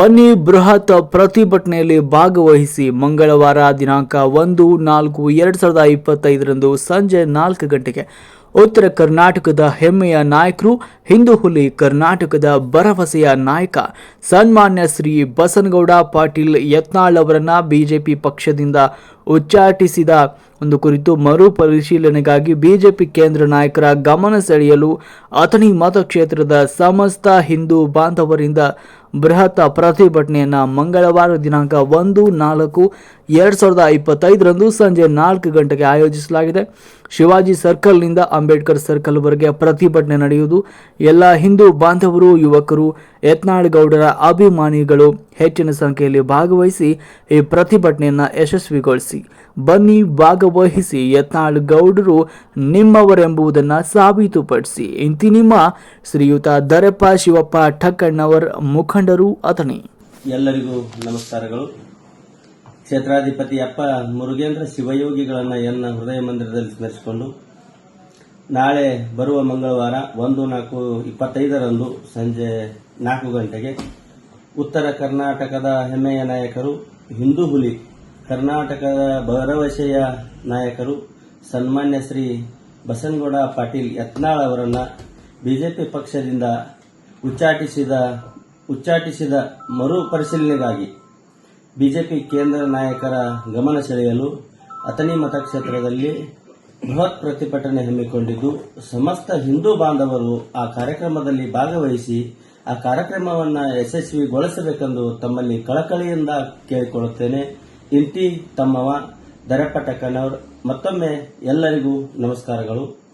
ಬನ್ನಿ ಬೃಹತ್ ಪ್ರತಿಭಟನೆಯಲ್ಲಿ ಭಾಗವಹಿಸಿ ಮಂಗಳವಾರ ದಿನಾಂಕ ಒಂದು, ನಾಲ್ಕು, ಎರಡು ಸಾವಿರದ ಇಪ್ಪತ್ತೈದರಂದು ಸಂಜೆ ನಾಲ್ಕು ಗಂಟೆಗೆ ಉತ್ತರ ಕರ್ನಾಟಕದ ಹೆಮ್ಮೆಯ ನಾಯಕರು, ಹಿಂದೂ ಹುಲಿ ಕರ್ನಾಟಕದ ಭರವಸೆಯ ನಾಯಕ, ಸನ್ಮಾನ್ಯ ಶ್ರೀ ಬಸನಗೌಡ ಪಾಟೀಲ್ ಯತ್ನಾಳ್ ಅವರನ್ನ ಬಿಜೆಪಿ ಪಕ್ಷದಿಂದ ಉಚ್ಚಾಟಿಸಿದ. ಒಂದು ಕುರಿತು ಮರು ಪರಿಶೀಲನೆಗಾಗಿ ಬಿಜೆಪಿ ಕೇಂದ್ರ ನಾಯಕರ ಗಮನ ಸೆಳೆಯಲು ಅಥಣಿ ಮತಕ್ಷೇತ್ರದ ಸಮಸ್ತ ಹಿಂದೂ ಬಾಂಧವರಿಂದ ಬೃಹತ್ ಪ್ರತಿಭಟನೆಯನ್ನು ಮಂಗಳವಾರ ದಿನಾಂಕ ಒಂದು, ನಾಲ್ಕು, ಎರಡು ಸಾವಿರದ ಇಪ್ಪತ್ತೈದರಂದು ಸಂಜೆ ನಾಲ್ಕು ಗಂಟೆಗೆ ಆಯೋಜಿಸಲಾಗಿದೆ. ಶಿವಾಜಿ ಸರ್ಕಲ್ನಿಂದ ಅಂಬೇಡ್ಕರ್ ಸರ್ಕಲ್ವರೆಗೆ ಪ್ರತಿಭಟನೆ ನಡೆಯುವುದು. ಎಲ್ಲ ಹಿಂದೂ ಬಾಂಧವರು, ಯುವಕರು ಯತ್ನಾಳ್ ಗೌಡರ ಅಭಿಮಾನಿಗಳು ಹೆಚ್ಚಿನ ಸಂಖ್ಯೆಯಲ್ಲಿ ಭಾಗವಹಿಸಿ ಈ ಪ್ರತಿಭಟನೆಯನ್ನು ಯಶಸ್ವಿಗೊಳಿಸಿ. ಬನ್ನಿ ಭಾಗವಹಿಸಿ ಯತ್ನಾಳ್ ಗೌಡರು ನಿಮ್ಮವರೆಂಬುದನ್ನು ಸಾಬೀತುಪಡಿಸಿ. ಇಂತಿ ನಿಮ್ಮ ಶ್ರೀಯುತ ದರಪ್ಪ ಶಿವಪ್ಪ ಠಕ್ಕಣ್ಣವರ್ ಮುಖಂಡರು ಅಥಣಿ. ಎಲ್ಲರಿಗೂ ನಮಸ್ಕಾರಗಳು. ಕ್ಷೇತ್ರಾಧಿಪತಿ ಅಪ್ಪ ಮುರುಗೇಂದ್ರ ಶಿವಯೋಗಿಗಳನ್ನು ಎನ್ನ ಹೃದಯ ಮಂದಿರದಲ್ಲಿ ಸ್ಮರಿಸಿಕೊಂಡು ನಾಳೆ ಬರುವ ಮಂಗಳವಾರ ಒಂದು ನಾಲ್ಕು ಇಪ್ಪತ್ತೈದರಂದು ಸಂಜೆ ನಾಲ್ಕು ಗಂಟೆಗೆ ಉತ್ತರ ಕರ್ನಾಟಕದ ಹೆಮ್ಮೆಯ ನಾಯಕರು, ಹಿಂದೂ ಹುಲಿ ಕರ್ನಾಟಕದ ಭರವಸೆಯ ನಾಯಕರು ಸನ್ಮಾನ್ಯ ಶ್ರೀ ಬಸನಗೌಡ ಪಾಟೀಲ್ ಯತ್ನಾಳ್ ಅವರನ್ನ ಬಿಜೆಪಿ ಪಕ್ಷದಿಂದ ಉಚ್ಚಾಟಿಸಿದ ಉಚ್ಚಾಟಿಸಿದ ಮರುಪರಿಶೀಲನೆಗಾಗಿ ಬಿಜೆಪಿ ಕೇಂದ್ರ ನಾಯಕರ ಗಮನ ಸೆಳೆಯಲು ಅಥಣಿ ಮತಕ್ಷೇತ್ರದಲ್ಲಿ ಬೃಹತ್ ಪ್ರತಿಭಟನೆ ಹಮ್ಮಿಕೊಂಡಿದ್ದು ಸಮಸ್ತ ಹಿಂದೂ ಬಾಂಧವರು ಆ ಕಾರ್ಯಕ್ರಮದಲ್ಲಿ ಭಾಗವಹಿಸಿ ಆ ಕಾರ್ಯಕ್ರಮವನ್ನು ಯಶಸ್ವಿಗೊಳಿಸಬೇಕೆಂದು ತಮ್ಮಲ್ಲಿ ಕಳಕಳಿಯಿಂದ ಕೇಳಿಕೊಳ್ಳುತ್ತೇನೆ. ಇಂತಿ ತಮ್ಮವ ದರಪಟ್ಟಕ್ಕನವರ್ ಮತ್ತೊಮ್ಮೆ ಎಲ್ಲರಿಗೂ ನಮಸ್ಕಾರಗಳು.